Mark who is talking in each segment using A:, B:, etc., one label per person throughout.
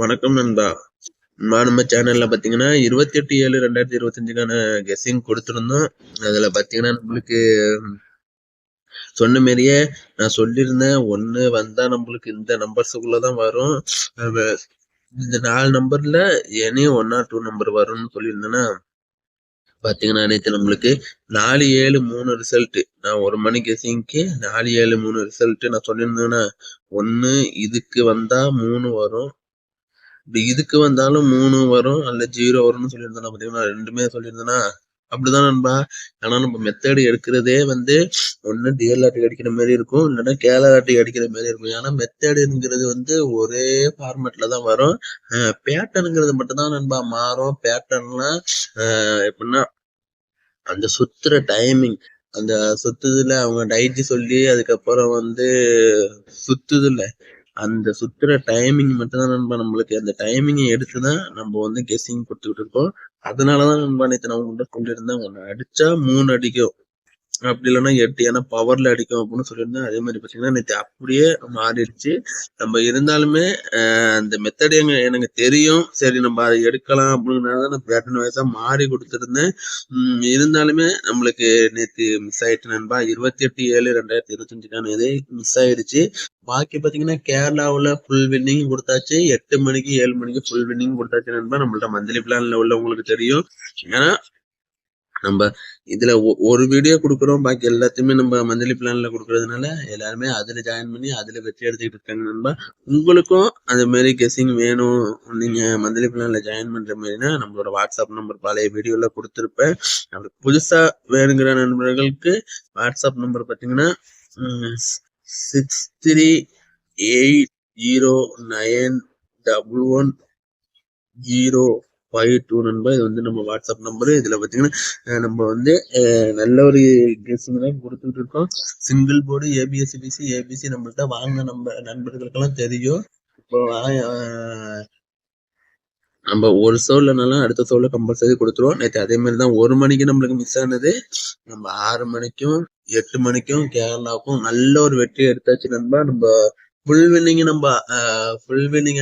A: வணக்கம் நண்பா. நான் நம்ம சேனல்ல பாத்தீங்கன்னா இருபத்தி எட்டு ஏழு ரெண்டாயிரத்தி இருபத்தஞ்சுக்கான கெஸ்ஸிங் கொடுத்துருந்தோம். அதுல பாத்தீங்கன்னா நம்மளுக்கு சொன்ன மாரியே நான் சொல்லியிருந்தேன். ஒன்னு வந்தா நம்மளுக்கு இந்த நம்பர்ஸுக்குள்ளதான் வரும். இந்த நாலு நம்பர்ல ஏனையும் ஒன் ஆர் டூ நம்பர் வரும்னு சொல்லியிருந்தேன்னா பாத்தீங்கன்னா நேற்று நம்மளுக்கு நாலு ஏழு மூணு ரிசல்ட் நான் ஒரு மணி கெஸிங்க்கு நாலு ஏழு மூணு ரிசல்ட் நான் சொல்லியிருந்தேன்னா ஒன்னு இதுக்கு வந்தா மூணு வரும். இப்படி இதுக்கு வந்தாலும் மூணு வரும் அல்ல ஜீரோ வரும்னு சொல்லியிருந்தேன். பாத்தீங்கன்னா ரெண்டுமே சொல்லியிருந்தேன்னா அப்படிதான் நண்பா. ஆனா நம்ம மெத்தடு எடுக்கிறதே வந்து ஒண்ணு டிஎல் ஆட்டி அடிக்கிற மாதிரி இருக்கும் இல்லைன்னா கேலர் ஆட்டி அடிக்கிற மாதிரி இருக்கும். ஏன்னா மெத்தடுங்கிறது வந்து ஒரே ஃபார்மேட்ல தான் வரும். பேட்டர்னுங்கிறது மட்டும்தான் நண்பா மாறும். பேட்டர்ன்லாம் எப்படின்னா அந்த சுத்துற டைமிங் அந்த சுத்துதுல அவங்க டைஜி சொல்லி அதுக்கப்புறம் வந்து சுத்துதுல அந்த சுத்துற டைமிங் மட்டும்தான் நண்பா நம்மளுக்கு. அந்த டைமிங்கை எடுத்து தான் நம்ம வந்து கெஸ்ஸிங் கொடுத்துக்கிட்டு இருக்கோம். அதனாலதான் நண்பா நேற்று நான் உங்கள்கிட்ட சொல்லியிருந்தேன் ஒன்று அடிச்சா மூணு அடிக்கும். அப்படி இல்லைன்னா எட்டியான பவர்ல அடிக்கும் அப்படின்னு சொல்லியிருந்தேன். அதே மாதிரி பார்த்தீங்கன்னா நேற்று அப்படியே மாறிடுச்சு. நம்ம இருந்தாலுமே அந்த மெத்தட் எங்க எனக்கு தெரியும். சரி நம்ம அதை எடுக்கலாம் அப்படிங்கிறனால நான் பேட்டர்ன் மாறி கொடுத்துருந்தேன். இருந்தாலுமே நம்மளுக்கு நேற்று மிஸ் ஆயிட்டு நண்பா. இருபத்தி எட்டு ஏழு ரெண்டாயிரத்தி இருபத்தஞ்சுக்கான இதே மிஸ் ஆயிடுச்சு. பாக்கி பாத்தீங்கன்னா கேரளாவில் ஃபுல் வின்னிங் கொடுத்தாச்சு. எட்டு மணிக்கு ஏழு மணிக்கு ஃபுல் வின்னிங் கொடுத்தாச்சு நண்பா. நம்மள்ட்ட மந்த்லி பிளான்ல உள்ளவங்களுக்கு தெரியும். ஏன்னா நம்ம இதுல ஒ- ஒரு வீடியோ கொடுக்குறோம் பாக்கி எல்லாத்தையுமே நம்ம மந்த்லி பிளான்ல கொடுக்கறதுனால எல்லாருமே அதுல ஜாயின் பண்ணி அதுல வெற்றி எடுத்துக்கிட்டு இருக்காங்க. நண்பா உங்களுக்கும் அந்த மாதிரி கெஸிங் வேணும் நீங்க மந்த்லி பிளான்ல ஜாயின் பண்ற மாதிரினா நம்மளோட வாட்ஸ்அப் நம்பர் பழைய வீடியோல கொடுத்துருப்பேன். அப்படி புதுசா வேணுங்கிற நண்பர்களுக்கு வாட்ஸ்அப் நம்பர் பாத்தீங்கன்னா six three eight zero nine double one zero five two நண்பா இது வந்து நம்ம வாட்ஸ்அப் நம்பரு இதுல பாத்தீங்கன்னா நம்ம வந்து நல்ல ஒரு கெஸ்டிங் தான் கொடுத்துட்டு இருக்கோம். Single board ABSC BC ABC நம்மள்ட்ட வாங்கின நம்ம நண்பர்களுக்கெல்லாம் தெரியும். இப்போ நம்ம ஒரு சோல்லனாலும் அடுத்த சோல்ல கம்பல்சரி கொடுத்துருவோம். நேற்று அதே மாதிரி தான் ஒரு மணிக்கு நம்மளுக்கு மிஸ் ஆனது. நம்ம ஆறு மணிக்கும் எட்டு மணிக்கும் கேரளாவுக்கும் நல்ல ஒரு வெற்றி எடுத்தாச்சு நண்பா. நம்ம ஃபுல் வின்னிங் நம்ம ஃபுல் வின்னிங்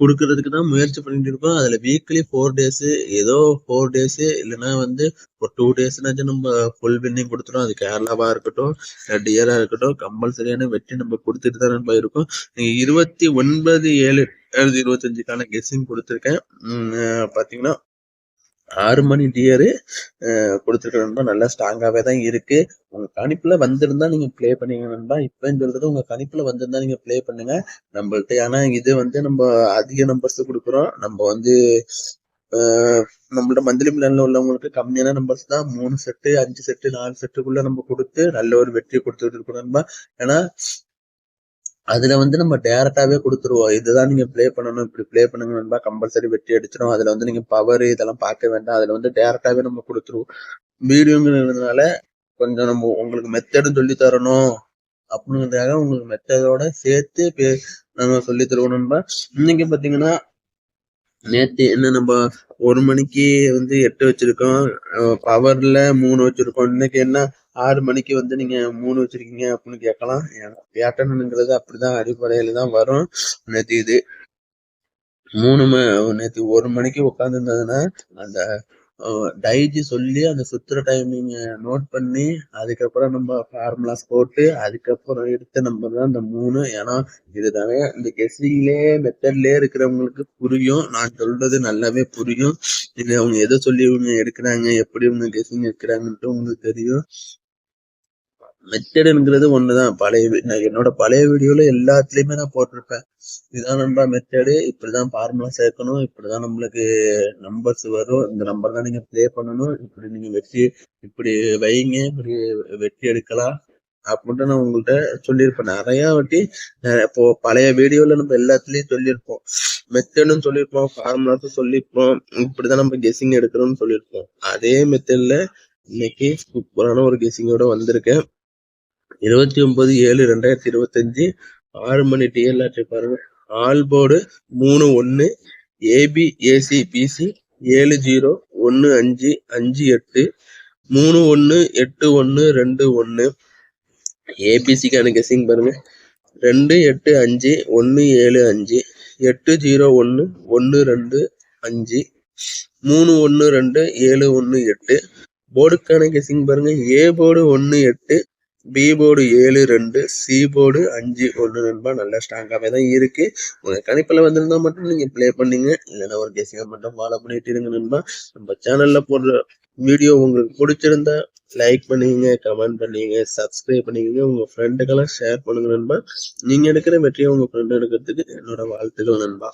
A: கொடுக்கறதுக்கு தான் முயற்சி பண்ணிட்டு இருக்கோம். அதுல வீக்லி ஃபோர் டேஸ் ஏதோ ஃபோர் டேஸ் இல்லைன்னா வந்து ஒரு டூ டேஸ்னாச்சும் நம்ம ஃபுல் வின்னிங் கொடுத்துரும் அது கேரளாவா இருக்கட்டும் டியரா இருக்கட்டும் கம்பல்சரியான வெற்றி நம்ம கொடுத்துட்டு தான் நம்ம இருக்கோம். நீங்க இருபத்தி ஒன்பது ஏழு ரெண்டாயிரத்தி இருபத்தஞ்சுக்கான கெஸ்ஸிங் கொடுத்துருக்கேன். பார்த்தீங்கன்னா பாத்தீங்கன்னா ஆறு மணி டியரு கொடுத்துருக்க நல்லா ஸ்ட்ராங்காவே தான் இருக்கு. உங்க கணிப்புல வந்திருந்தா நீங்க ப்ளே பண்ணீங்க நண்பா. இப்போன்னு சொல்றது உங்க கணிப்புல வந்திருந்தா நீங்க ப்ளே பண்ணுங்க. நம்மள்ட்ட ஆனா இது வந்து நம்ம அதிக நம்பர்ஸ் கொடுக்குறோம். நம்ம வந்து ஆஹ் நம்மள்ட்ட மந்த்லி பிளான்ல உள்ளவங்களுக்கு கம்மியான நம்பர்ஸ் தான். மூணு செட்டு அஞ்சு செட்டு நாலு செட்டுக்குள்ள நம்ம கொடுத்து நல்ல ஒரு வெற்றி கொடுத்துட்டு இருக்கோம் நண்பா. ஏன்னா அதுல வந்து நம்ம டேரக்டாவே கொடுத்துருவோம். இதுதான் நீங்க ப்ளே பண்ணணும். இப்படி ப்ளே பண்ணுங்க நண்பா. கம்பல்சரி வெட்டி அடிச்சிடும் அதுல வந்து நீங்க பவர் இதெல்லாம் பார்க்க வேண்டாம். அதுல வந்து டேரக்டாவே நம்ம கொடுத்துருவோம். வீடியோங்கிறதுனால கொஞ்சம் நம்ம உங்களுக்கு மெத்தடும் சொல்லி தரணும். அப்படிங்கிறதுக்காக உங்களுக்கு மெத்தடோட சேர்த்து பே- நாங்க சொல்லி தருவோம் நண்பா. இன்னைக்கு பாத்தீங்கன்னா நேத்து என்ன நம்ம ஒரு மணிக்கு வந்து எட்டு வச்சிருக்கோம். பவர்ல மூணு வச்சிருக்கோம். இன்னைக்கு என்ன? ஆறு மணிக்கு வந்து நீங்க மூணு வச்சிருக்கீங்க அப்படின்னு கேட்கலாம். பேட்டர்னுங்கிறது அப்படிதான் அடிப்படையில தான் வரும். நேத்து இது மூணு ம நேத்து ஒரு மணிக்கு உட்காந்துருந்ததுன்னா அந்த டைஜி சொல்லி அந்த சுத்துற டைமிங் நோட் பண்ணி அதுக்கப்புறம் நம்ம ஃபார்முலாஸ் போட்டு அதுக்கப்புறம் எடுத்த நம்பர் தான் இந்த மூணு. ஏன்னா இதுதானே இந்த கெஸ்டிங்லேயே மெத்தட்லேயே இருக்கிறவங்களுக்கு புரியும். நான் சொல்றது நல்லாவே புரியும். இது அவங்க எதை சொல்லி இவங்க எடுக்கிறாங்க எப்படி இவங்க கெஸ்டிங் எடுக்கிறாங்கன்ட்டு உங்களுக்கு தெரியும். மெத்தடுங்கிறது ஒண்ணுதான். பழைய நான் என்னோட பழைய வீடியோல எல்லாத்துலயுமே நான் போட்டிருப்பேன். இதுதான் நம்ம மெத்தடு. இப்படிதான் ஃபார்முலா சேர்க்கணும். இப்படிதான் நம்மளுக்கு நம்பர்ஸ் வரும். இந்த நம்பர் தான் நீங்க ப்ளே பண்ணணும். இப்படி நீங்க வெற்றி இப்படி வைங்க. இப்படி வெற்றி எடுக்கலாம். அப்படின்ட்டு நான் உங்கள்கிட்ட சொல்லியிருப்பேன். நிறைய வாட்டி இப்போ பழைய வீடியோல நம்ம எல்லாத்துலயும் சொல்லியிருப்போம். மெத்தடும் சொல்லியிருப்போம். ஃபார்முலாஸும் சொல்லியிருப்போம். இப்படிதான் நம்ம கெஸ்ஸிங் எடுக்கணும்னு சொல்லியிருப்போம். அதே மெத்தட்ல இன்னைக்கு சூப்பரான ஒரு கெஸ்ஸிங்கோட வந்திருக்கேன். இருபத்தி ஒன்பது ஏழு ரெண்டாயிரத்தி இருபத்தஞ்சு ஆறு மணி டிஎல்ஆர்டி பாருங்க. ஆல் போர்டு மூணு ஒன்று ஏபி ஏசி பிசி ஏழு ஜீரோ ஒன்று அஞ்சு அஞ்சு எட்டு மூணு ஒன்று எட்டு ஒன்று ரெண்டு ஒன்று ஏபிசிக்கான கெஸ்ஸிங் பாருங்க. ரெண்டு எட்டு அஞ்சு ஒன்று ஏழு அஞ்சு. எட்டு ஜீரோ ஒன்று ஒன்று ரெண்டு அஞ்சு. மூணு ஒன்று ரெண்டு ஏழு ஒன்று எட்டு. போர்டுக்கான கெஸிங் பாருங்க. ஏ போர்டு ஒன்று எட்டு பி போர்டு ஏழு ரெண்டு சி போர்டு அஞ்சு. ஒன்று நண்பா நல்ல ஸ்ட்ராங்காகவே தான் இருக்குது உங்கள் கணிப்பில் வந்திருந்தா மட்டும் நீங்கள் ப்ளே பண்ணீங்க. இல்லைன்னா ஒரு கெஸிங்கை மட்டும் ஃபாலோ பண்ணிட்டு இருங்க நண்பா. நம்ம சேனலில் போடுற வீடியோ உங்களுக்கு பிடிச்சிருந்தா லைக் பண்ணிக்கங்க கமெண்ட் பண்ணிக்கங்க சப்ஸ்கிரைப் பண்ணிக்கங்க. உங்கள் ஃப்ரெண்டுக்கெல்லாம் ஷேர் பண்ணுங்க நண்பா. நீங்கள் எடுக்கிற வெற்றியை உங்கள் ஃப்ரெண்டு எடுக்கிறதுக்கு என்னோட வாழ்த்துக்கள் நண்பா.